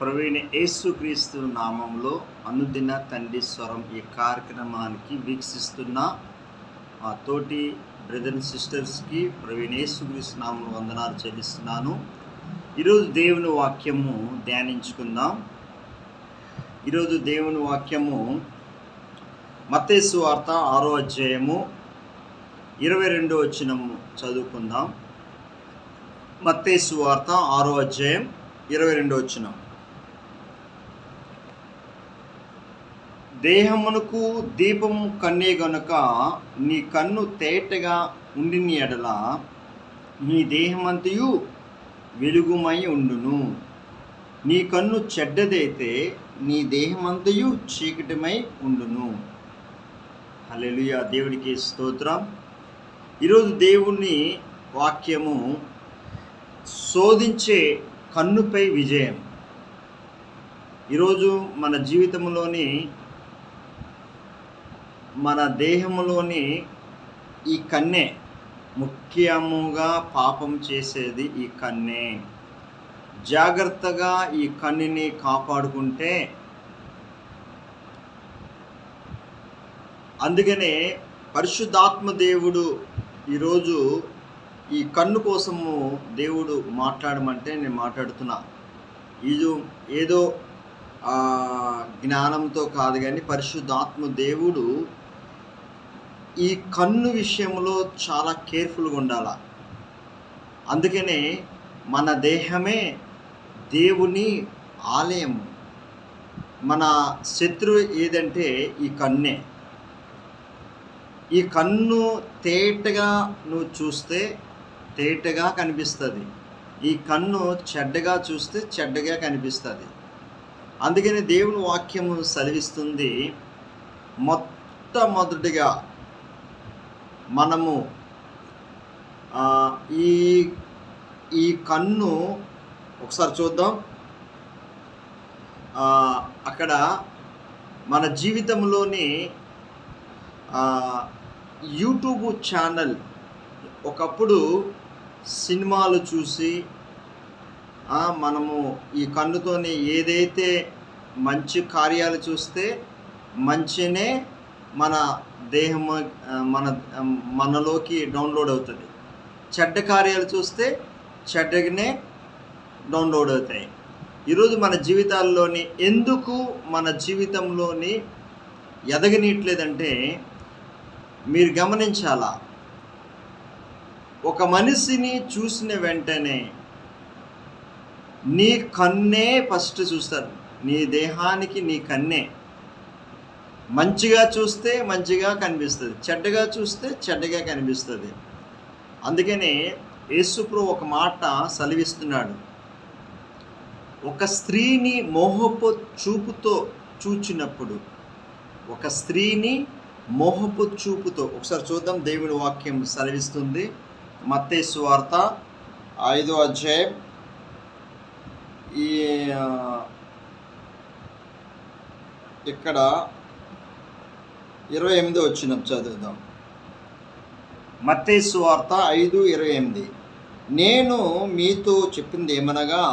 ప్రవీణ యేసుక్రీస్తు నామంలో అనుదిన తండ్రి స్వరం ఈ కార్యక్రమానికి వీక్షిస్తున్న మా తోటి బ్రదర్ అండ్ సిస్టర్స్కి ప్రవీణ యేసుక్రీస్తు నామం వందనాలు చెల్లిస్తున్నాను. ఈరోజు దేవుని వాక్యము ధ్యానించుకుందాం. ఈరోజు దేవుని వాక్యము మత్తేసు వార్త ఆరో అధ్యాయము ఇరవై రెండో వచ్చినము చదువుకుందాం. మత్తేసు వార్త ఆరో అధ్యాయం ఇరవై రెండో వచ్చినాం దేహమునకు దీపము కన్నే గనుక నీ కన్ను తేటగా ఉండిన ఎడల నీ దేహమంతయు వెలుగుమై ఉండును. నీ కన్ను చెడ్డదైతే నీ దేహమంతయు చీకటిమై ఉండును. అలెలుయ దేవుడికి స్తోత్రం. ఈరోజు దేవుణ్ణి వాక్యము శోధించే కన్నుపై విజయం. ఈరోజు మన జీవితంలోని మన దేహంలోని ఈ కన్నే ముఖ్యముగా పాపం చేసేది ఈ కన్నే. జాగ్రత్తగా ఈ కన్నుని కాపాడుకుంటే అందుకనే పరిశుద్ధాత్మ దేవుడు ఈరోజు ఈ కన్ను కోసము దేవుడు మాట్లాడమంటే నేను మాట్లాడుతున్నా. ఇది ఏదో జ్ఞానంతో కాదు కానీ పరిశుద్ధాత్మ దేవుడు ఈ కన్ను విషయంలో చాలా కేర్ఫుల్గా ఉండాల? అందుకనే మన దేహమే దేవుని ఆలయం. మన శత్రువు ఏదంటే ఈ కన్నే. ఈ కన్ను తేటగా నువ్వు చూస్తే తేటగా కనిపిస్తుంది. ఈ కన్ను చెడ్డగా చూస్తే చెడ్డగా కనిపిస్తుంది. అందుకని దేవుని వాక్యము సెలవిస్తుంది మొట్టమొదటిగా మనము ఈ ఈ కన్ను ఒకసారి చూద్దాం. అక్కడ మన జీవితంలోని యూట్యూబ్ ఛానల్ ఒకప్పుడు సినిమాలు చూసి మనము ఈ కన్నుతోని ఏదైతే మంచి కార్యాలు చూస్తే మంచినే మన దేహం మన మనలోకి డౌన్లోడ్ అవుతుంది. చెడ్డ కార్యాలు చూస్తే చెడ్డగానే డౌన్లోడ్ అవుతాయి. ఈరోజు మన జీవితాల్లోని ఎందుకు మన జీవితంలోని ఎదగనీయట్లేదంటే మీరు గమనించాలా? ఒక మనిషిని చూసిన వెంటనే నీ కన్నే ఫస్ట్ చూస్తారు. నీ దేహానికి నీ కన్నే. మంచిగా చూస్తే మంచిగా కనిపిస్తుంది. చెడ్డగా చూస్తే చెడ్డగా కనిపిస్తుంది. అందుకనే యేసుప్రభు ఒక మాట సెలవిస్తున్నాడు. ఒక స్త్రీని మోహపు చూపుతో చూచినప్పుడు ఒక స్త్రీని మోహపు చూపుతో ఒకసారి చూద్దాం దేవుని వాక్యం సెలవిస్తుంది. మత్తేసు వార్త ఐదో అధ్యాయం ఈ ఇక్కడ ఇరవై ఎనిమిది వచ్చిన చదువుదాం. మత్తేసు వార్త ఐదు ఇరవై ఎనిమిది. నేను మీతో చెప్పింది ఏమనగా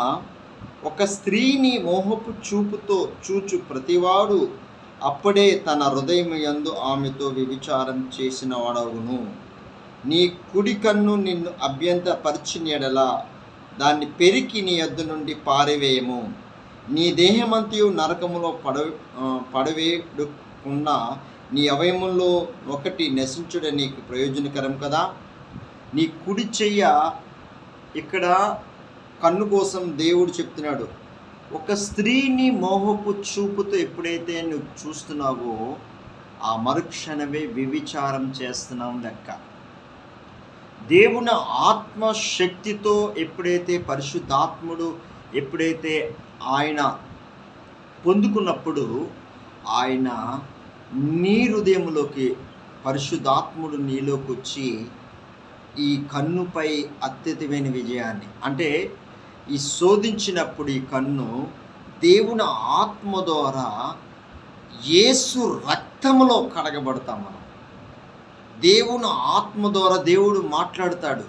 ఒక స్త్రీని మోహపు చూపుతో చూచు ప్రతివాడు అప్పుడే తన హృదయం యందు ఆమెతో వ్యభిచారం చేసిన వాడవును నీ కుడి కన్ను నిన్ను అభ్యంతరపరిచినడలా దాన్ని పెరికి నీ యొద్ద నుండి పారివేయము. నీ దేహమంతయు నరకములో పడ పడవేడుకున్న నీ అవయవంలో ఒకటి నశించుట నీకు ప్రయోజనకరం కదా? నీ కుడి చెయ్య ఇక్కడ కన్ను కోసం దేవుడు చెప్తున్నాడు. ఒక స్త్రీని మోహపు చూపుతో ఎప్పుడైతే నువ్వు చూస్తున్నావో ఆ మరుక్షణమే వివిచారం చేస్తున్నాం లెక్క. దేవుని ఆత్మశక్తితో ఎప్పుడైతే పరిశుద్ధాత్ముడు ఎప్పుడైతే ఆయన పొందుకున్నప్పుడు ఆయన నీ హృదయంలోకి పరిశుద్ధాత్ముడు నీలోకి వచ్చి ఈ కన్నుపై అత్యధికమైన విజయాన్ని అంటే ఈ శోధించినప్పుడు ఈ కన్ను దేవుని ఆత్మ ద్వారా యేసు రక్తంలో కడగబడతాం మనం. దేవుని ఆత్మ ద్వారా దేవుడు మాట్లాడతాడు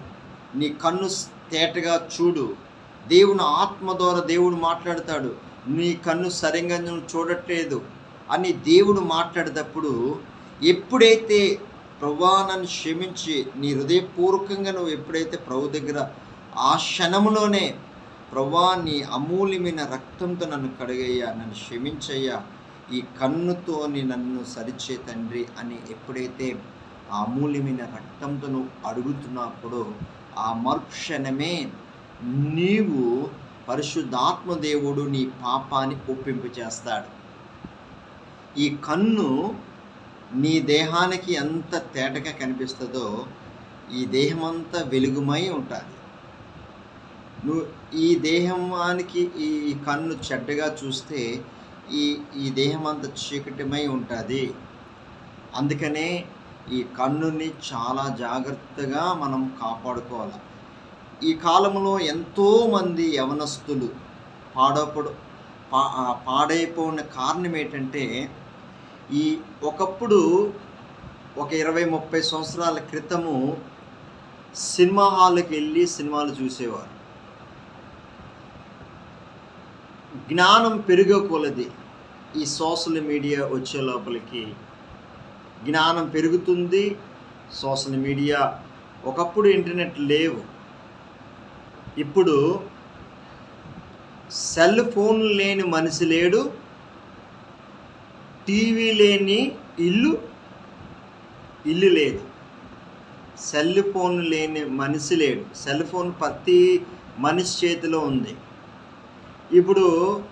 నీ కన్ను తేటగా చూడు. దేవుని ఆత్మ ద్వారా దేవుడు మాట్లాడతాడు నీ కన్ను సరిగ్గా నువ్వు చూడట్లేదు. అని దేవుడు మాట్లాడేటప్పుడు ఎప్పుడైతే ప్రభా నన్ను క్షమించి నీ హృదయపూర్వకంగా నువ్వు ఎప్పుడైతే ప్రభు దగ్గర ఆ క్షణంలోనే ప్రభా నీ అమూల్యమైన రక్తంతో నన్ను కడిగయ్యా నన్ను క్షమించయ్యా ఈ కన్నుతోని నన్ను సరిచే తండ్రి అని ఎప్పుడైతే ఆ అమూల్యమైన రక్తంతో నువ్వు అడుగుతున్నప్పుడు ఆ మరుక్షణమే నీవు పరిశుద్ధాత్మ దేవుడు నీ పాపాన్ని ఒప్పింపు చేస్తాడు ఈ కన్ను నీ దేహానికి ఎంత తేటగా కనిపిస్తుందో ఈ దేహం అంతా వెలుగుమై ఉంటుంది. నువ్వు ఈ దేహానికి ఈ కన్ను చెడ్డగా చూస్తే ఈ ఈ దేహం అంతా చీకటిమై ఉంటుంది. అందుకనే ఈ కన్నుని చాలా జాగ్రత్తగా మనం కాపాడుకోవాలి. ఈ కాలంలో ఎంతోమంది యవనస్తులు పాడపడు పా పాడైపోయిన కారణం ఏంటంటే ఈ ఒకప్పుడు ఒక ఇరవై ముప్పై సంవత్సరాల క్రితము సినిమా హాల్కి వెళ్ళి సినిమాలు చూసేవారు. జ్ఞానం పెరుగకూలది ఈ సోషల్ మీడియా వచ్చే లోపలికి. జ్ఞానం పెరుగుతుంది సోషల్ మీడియా ఒకప్పుడు ఇంటర్నెట్ లేవు. ఇప్పుడు సెల్ ఫోన్ లేని మనిషి లేడు టీవీ లేని ఇల్లు ఇల్లు లేదు. సెల్ ఫోన్ లేని మనిషి లేడు. సెల్ ఫోన్ ప్రతి మనిషి చేతిలో ఉంది. ఇప్పుడు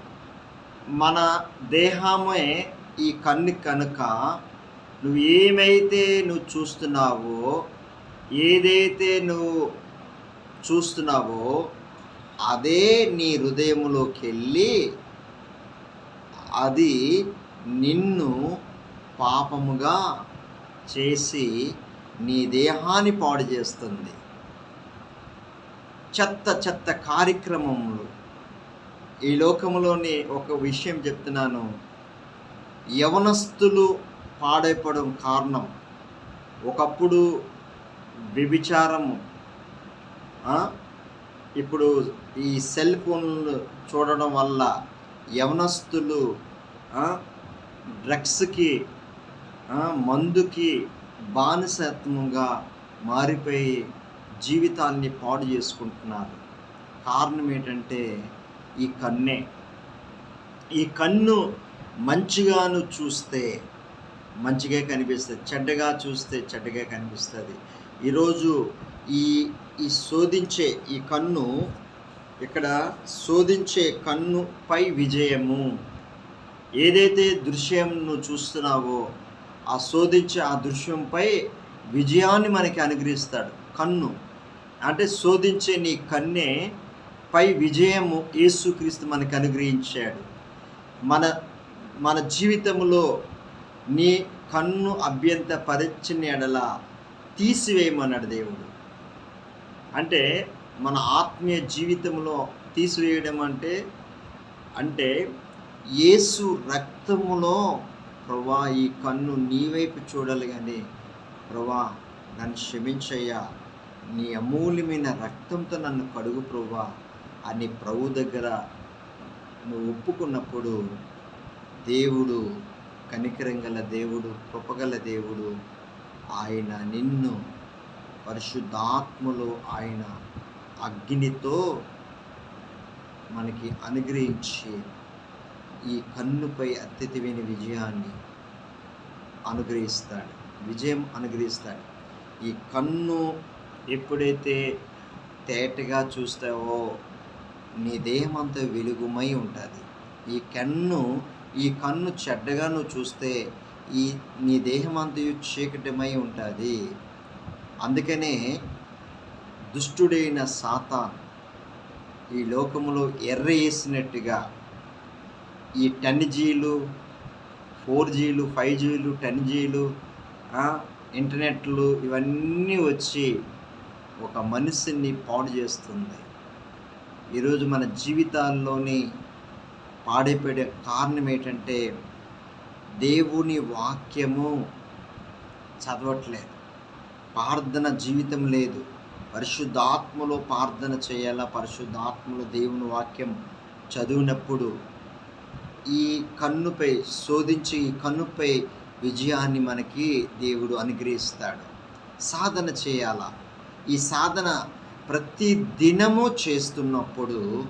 మన దేహమే ఈ కన్ను కనుక నువ్వు ఏమైతే నువ్వు చూస్తున్నావో ఏదైతే నువ్వు చూస్తున్నావో అదే నీ హృదయంలోకి వెళ్ళి అది నిన్ను పాపముగా చేసి నీ దేహాన్ని పాడు చేస్తుంది. చెత్త చెత్త కార్యక్రమములు. ఈ లోకంలోని ఒక విషయం చెప్తున్నాను. యవనస్తులు పాడైపోవడం కారణం ఒకప్పుడు వ్యభిచారము. ఇప్పుడు ఈ సెల్ ఫోన్లు చూడడం వల్ల యవనస్తులు డ్రగ్స్కి మందుకి బానిసత్వంగా మారిపోయి జీవితాన్ని పాడు చేసుకుంటున్నారు. కారణం ఏంటంటే ఈ కన్నే. ఈ కన్ను మంచిగాను చూస్తే మంచిగా కనిపిస్తుంది చెడ్డగా చూస్తే చెడ్డగా కనిపిస్తుంది. ఈరోజు ఈ ఈ శోధించే ఈ కన్ను ఇక్కడ శోధించే కన్నుపై విజయము. ఏదైతే దృశ్యం నువ్వు చూస్తున్నావో ఆ శోధించే ఆ దృశ్యంపై విజయాన్ని మనకి అనుగ్రహిస్తాడు కన్ను. అంటే శోధించే నీ కన్నే పై విజయము యేసుక్రీస్తు మనకు అనుగ్రహించాడు. మన మన జీవితంలో నీ కన్ను అభ్యంత పరిచిన ఎడల తీసివేయమన్నాడు దేవుడు. అంటే మన ఆత్మీయ జీవితంలో తీసివేయడం అంటే అంటే యేసు రక్తములో ప్రభా ఈ కన్ను నీ వైపు చూడాలి కానీ ప్రభా నన్ను క్షమించయ్యా. నీ అమూల్యమైన రక్తంతో నన్ను కడుగు ప్రభా అని ప్రభు దగ్గర నువ్వు ఒప్పుకున్నప్పుడు దేవుడు కనికరం గల దేవుడు కృపగల దేవుడు ఆయన నిన్ను పరిశుద్ధాత్మలో ఆయన అగ్నితో మనకి అనుగ్రహించి ఈ కన్నుపై అత్యతివైన విజయాన్ని అనుగ్రహిస్తాడు. విజయం అనుగ్రహిస్తాడు. ఈ కన్ను ఎప్పుడైతే తేటగా చూస్తావో నీ దేహం అంతా వెలుగుమై ఉంటుంది. ఈ కన్ను ఈ కన్ను చెడ్డగా నువ్వు చూస్తే ఈ నీ దేహం అంతయు చీకటిమై ఉంటుంది. అందుకనే దుష్టుడైన సాతాన్ ఈ లోకములో ఎర్ర వేసినట్టుగా ఈ టెన్ జీలు ఫోర్ జీలు ఫైవ్ జీలు టెన్ జీలు ఇంటర్నెట్లు ఇవన్నీ వచ్చి ఒక మనిషిని పాడు చేస్తుంది. ఈరోజు మన జీవితాల్లోని పాడైపోయే కారణం ఏంటంటే దేవుని వాక్యము చదవట్లేదు. ప్రార్థన జీవితం లేదు. పరిశుద్ధాత్మలో ప్రార్థన చేయాలా? పరిశుద్ధాత్మలో దేవుని వాక్యం చదివినప్పుడు ఈ కన్నుపై శోధించి ఈ కన్నుపై విజయాన్ని మనకి దేవుడు అనుగ్రహిస్తాడు. సాధన చేయాలా? ఈ సాధన ప్రతి దినము చేస్తున్నప్పుడు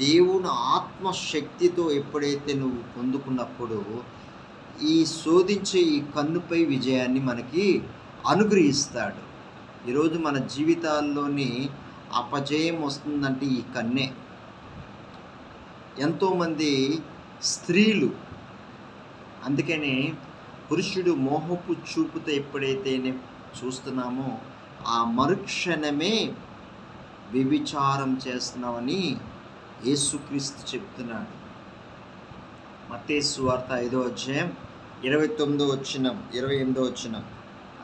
దేవుని ఆత్మశక్తితో ఎప్పుడైతే నువ్వు పొందుకున్నప్పుడు ఈ శోధించే ఈ కన్నుపై విజయాన్ని మనకి అనుగ్రహిస్తాడు. ఈరోజు మన జీవితాల్లోని అపజయం వస్తుందంటే ఈ కన్నే. ఎంతోమంది స్త్రీలు అందుకనే పురుషుడు మోహపు చూపుతో ఎప్పుడైతే చూస్తున్నామో ఆ మరుక్షణమే వ్యభిచారం చేస్తున్నామని యేసుక్రీస్తు చెప్తున్నాడు. మత్తేసు వార్త ఐదో అధ్యాయం ఇరవై తొమ్మిదో వచ్చిన ఇరవై ఎనిమిదో వచ్చినాం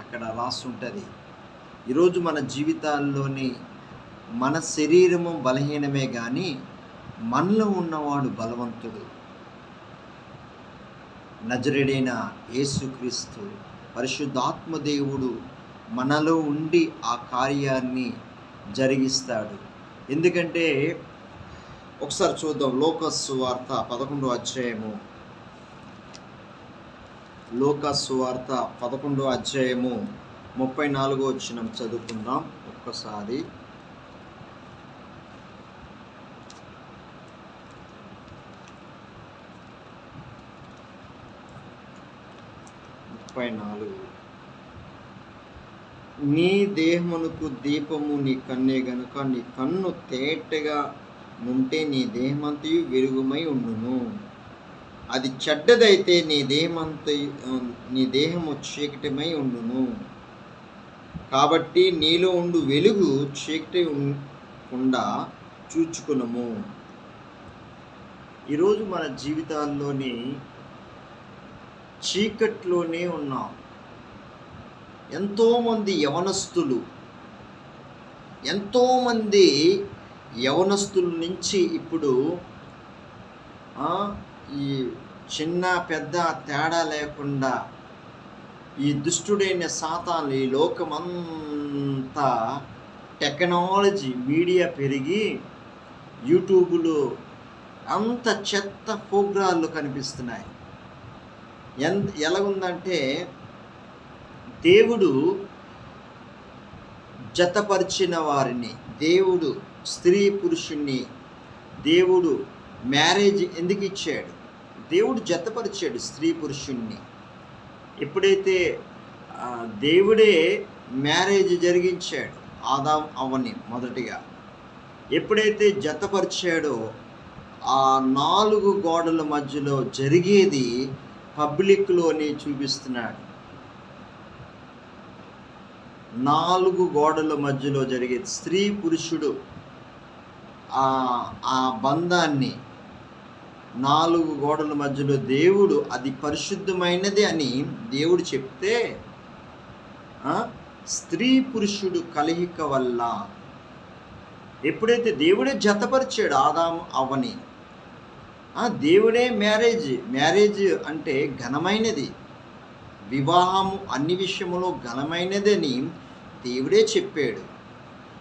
అక్కడ రాసి ఉంటుంది ఈరోజు మన జీవితాల్లోని మన శరీరము బలహీనమే కానీ మనలో ఉన్నవాడు బలవంతుడు. నజరుడైన యేసుక్రీస్తు పరిశుద్ధాత్మ దేవుడు మనలో ఉండి ఆ కార్యాన్ని జరిగిస్తాడు. ఎందుకంటే ఒకసారి చూద్దాం లోకస్ వార్త పదకొండో అధ్యాయము లోకస్వార్త పదకొండో అధ్యాయము ముప్పై నాలుగో వచ్చిన చదువుకుందాం ఒక్కసారి. ముప్పై నాలుగు. నీ దేహమునకు దీపము నీ కన్నే గనుక నీ కన్ను తేటగా ఉంటే నీ దేహమంతయు వెలుగుమై ఉండును. అది చెడ్డదైతే నీ దేహమంత నీ దేహము చీకటిమై ఉండును. కాబట్టి నీలో ఉండు వెలుగు చీకటి కుండా చూచుకునము. ఈరోజు మన జీవితాల్లోని చీకట్లోనే ఉన్నాం. ఎంతోమంది యవనస్తులు ఎంతోమంది యవనస్తుల నుంచి ఇప్పుడు ఈ చిన్న పెద్ద తేడా లేకుండా ఈ దుష్టుడైన సాతాను ఈ లోకమంతా టెక్నాలజీ మీడియా పెరిగి యూట్యూబ్లో అంత చెత్త ప్రోగ్రాళ్ళు కనిపిస్తున్నాయి. ఎంత ఎలాగుందంటే దేవుడు జతపరిచిన వారిని దేవుడు స్త్రీ పురుషుణ్ణి దేవుడు మ్యారేజ్ ఎందుకు ఇచ్చాడు? దేవుడు జతపరిచాడు స్త్రీ పురుషుణ్ణి. ఎప్పుడైతే దేవుడే మ్యారేజ్ జరిగించాడు ఆదాం అవని మొదటిగా ఎప్పుడైతే జతపరిచాడో ఆ నాలుగు గోడల మధ్యలో జరిగేది పబ్లిక్లోని చూపిస్తున్నాడు. నాలుగు గోడల మధ్యలో జరిగేది స్త్రీ పురుషుడు ఆ ఆ బంధాన్ని నాలుగు గోడల మధ్యలో దేవుడు అది పరిశుద్ధమైనది అని దేవుడు చెప్తే స్త్రీ పురుషుడు కలయిక వల్ల ఎప్పుడైతే దేవుడే జతపరిచాడు ఆదాం అవని దేవుడే మ్యారేజ్ మ్యారేజ్ అంటే ఘనమైనది. వివాహము అన్ని విషయంలో ఘనమైనదని దేవుడే చెప్పాడు.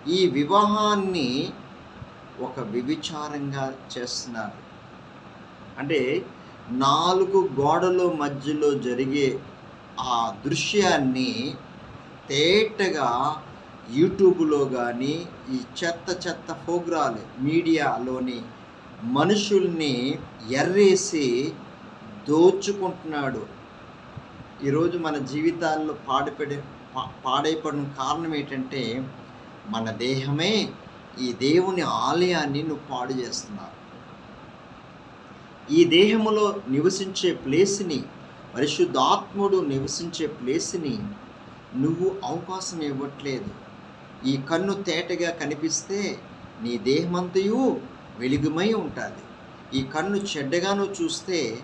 ఈ వివాహాన్ని ఒక విభిచారంగా చేస్తున్నారు. అంటే నాలుగు గోడల మధ్యలో జరిగే ఆ దృశ్యాన్ని తేటగా యూట్యూబ్లో కానీ ఈ చెత్త చెత్త ప్రోగ్రాలు మీడియాలోని మనుషుల్ని ఎర్రేసి దోచుకుంటున్నాడు. ఈరోజు మన జీవితాల్లో పాడుపడే పా- పాడైపడిన కారణం ఏంటంటే మన దేహమే ఈ దేవుని ఆలయాన్ని నువ్వు పాడు చేస్తున్నావు. ఈ దేహములో నివసించే ప్లేస్ని పరిశుద్ధాత్ముడు నివసించే ప్లేస్ని నువ్వు అవకాశం ఇవ్వట్లేదు. ఈ కన్ను తేటగా కనిపిస్తే నీ దేహమంతయు వెలుగుమై ఉంటుంది. ఈ కన్ను చెడ్డగాను చూస్తే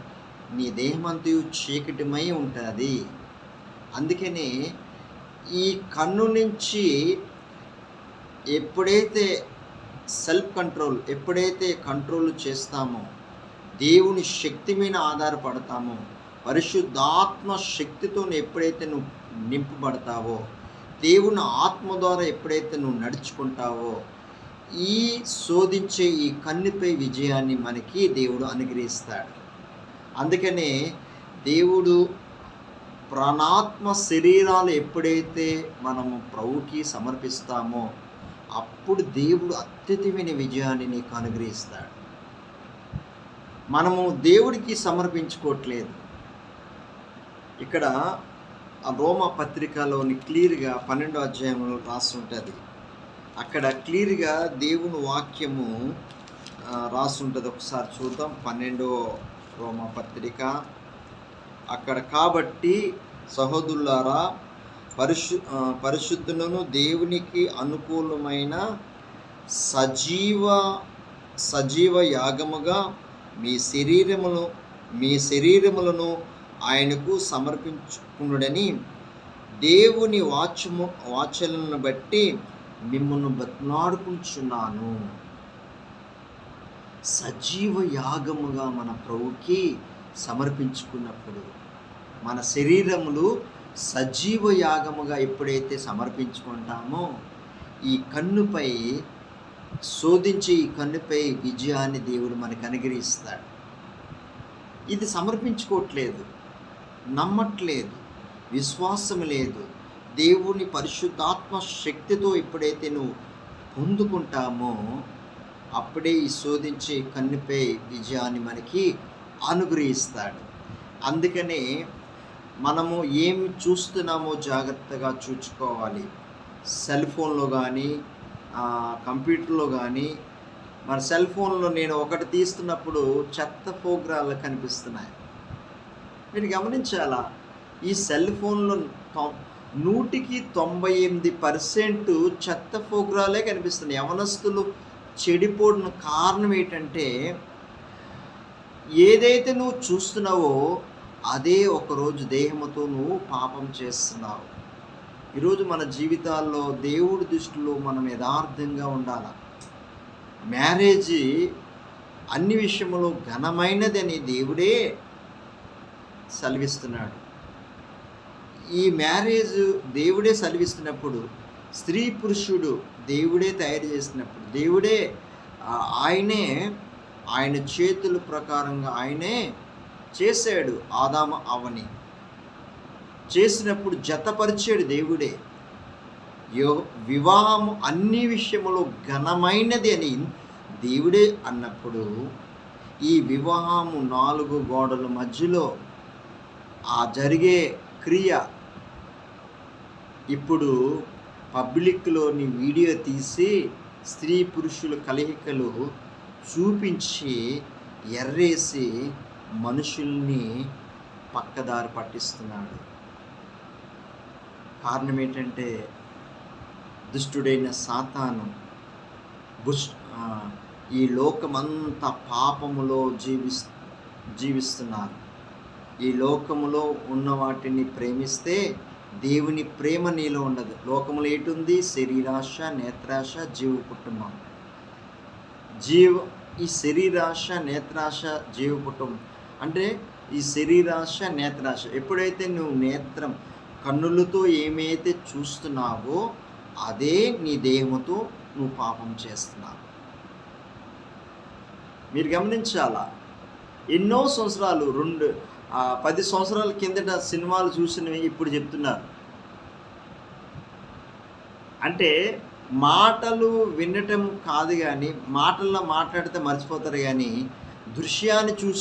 నీ దేహమంతయు చీకటిమై ఉంటుంది. అందుకనే ఈ కన్ను నుంచి ఎప్పుడైతే సెల్ఫ్ కంట్రోల్ ఎప్పుడైతే కంట్రోల్ చేస్తామో దేవుని శక్తి మీద ఆధారపడతామో. పరిశుద్ధాత్మ శక్తితో ఎప్పుడైతే నువ్వు నింపబడతావో దేవుని ఆత్మ ద్వారా ఎప్పుడైతే నువ్వు నడుచుకుంటావో ఈ శోధించే ఈ కన్నుపై విజయాన్ని మనకి దేవుడు అనుగ్రహిస్తాడు. అందుకనే దేవుడు ప్రాణాత్మ శరీరాలు ఎప్పుడైతే మనము ప్రభుకి సమర్పిస్తామో అప్పుడు దేవుడు అత్యధికమైన విజయాన్ని నీకు అనుగ్రహిస్తాడు. మనము దేవుడికి సమర్పించుకోవట్లేదు. ఇక్కడ రోమ పత్రికలోని క్లియర్గా పన్నెండో అధ్యాయంలో రాసి ఉంటుంది అక్కడ క్లియర్గా దేవుని వాక్యము ఆ, రాసి ఉంటుంది ఒకసారి చూద్దాం. పన్నెండో రోమ పత్రిక. అక్కడ కాబట్టి సహోదరులారా పరిశు పరిశుద్ధులను దేవునికి అనుకూలమైన సజీవ సజీవ యాగముగా మీ శరీరమును మీ శరీరములను ఆయనకు సమర్పించుకునుడని దేవుని వాచము వాచలను బట్టి మిమ్మల్ని బతినాడుకుంటున్నాను సజీవ యాగముగా మన ప్రభుకి సమర్పించుకున్నప్పుడు మన శరీరములు సజీవ యాగముగా ఎప్పుడైతే సమర్పించుకుంటామో ఈ కన్నుపై శోధించి ఈ కన్నుపై విజయాన్ని దేవుడు మనకు అనుగ్రహిస్తాడు. ఇది సమర్పించుకోవట్లేదు నమ్మట్లేదు విశ్వాసం లేదు. దేవుని పరిశుద్ధాత్మ శక్తితో ఎప్పుడైతే నువ్వు పొందుకుంటామో అప్పుడే ఈ శోధించే కన్నుపై విజయాన్ని మనకి అనుగ్రహిస్తాడు. అందుకనే మనము ఏమి చూస్తున్నామో జాగ్రత్తగా చూసుకోవాలి సెల్ ఫోన్లో కానీ కంప్యూటర్లో కానీ మన సెల్ ఫోన్లో నేను ఒకటి తీస్తున్నప్పుడు చెత్త ప్రోగ్రాలు కనిపిస్తున్నాయి. మీరు గమనించాలా? ఈ సెల్ ఫోన్లో నూటికి తొంభై ఎనిమిది పర్సెంట్ చెత్త ప్రోగ్రాలే కనిపిస్తున్నాయి. యవనస్తులు చెడిపోడిన కారణం ఏంటంటే ఏదైతే నువ్వు చూస్తున్నావో అదే ఒకరోజు దేహముతో నువ్వు పాపం చేస్తున్నావు. ఈరోజు మన జీవితాల్లో దేవుడి దృష్టిలో మనం యథార్థంగా ఉండాలి? మ్యారేజ్ అన్ని విషయంలో ఘనమైనదని దేవుడే సెలవిస్తున్నాడు. ఈ మ్యారేజ్ దేవుడే సెలవిస్తున్నప్పుడు స్త్రీ పురుషుడు దేవుడే తయారు చేసినప్పుడు దేవుడే ఆయనే ఆయన చేతుల ప్రకారంగా ఆయనే చేశాడు ఆదామ అవని. చేసినప్పుడు జతపరిచేడు దేవుడే. యో వివాహము అన్ని విషయములో ఘనమైనది అని దేవుడే అన్నప్పుడు ఈ వివాహము నాలుగు గోడల మధ్యలో ఆ జరిగే క్రియ ఇప్పుడు పబ్లిక్లోని వీడియో తీసి స్త్రీ పురుషుల కలయికలు చూపించి ఎర్రేసి మనుషుల్ని పక్కదారి పట్టిస్తున్నాడు. కారణం ఏంటంటే దుష్టుడైన సాతాను బుష్ ఈ లోకమంతా పాపములో జీవిస్ జీవిస్తున్నారు. ఈ లోకములో ఉన్న వాటిని ప్రేమిస్తే దేవుని ప్రేమ నీలో ఉండదు. లోకములో ఏటుంది? శరీరాశ నేత్రాశ జీవ కుటుంబం. జీవ ఈ శరీరాశ నేత్రాశ జీవ కుటుంబం. అంటే ఈ శరీరాశ నేత్రాశ ఎప్పుడైతే నువ్వు నేత్రం కన్నులతో ఏమైతే చూస్తున్నావో అదే నీ దేహముతో నువ్వు పాపం చేస్తున్నావు. మీరు గమనించాలా? ఎన్నో సంవత్సరాలు రెండు పది సంవత్సరాల కిందట సినిమాలు చూసినవి ఇప్పుడు చెప్తున్నారు. అంటే మాటలు వినటం కాదు కానీ మాటల్లో మాట్లాడితే మర్చిపోతారు కానీ దృశ్యాన్ని చూసి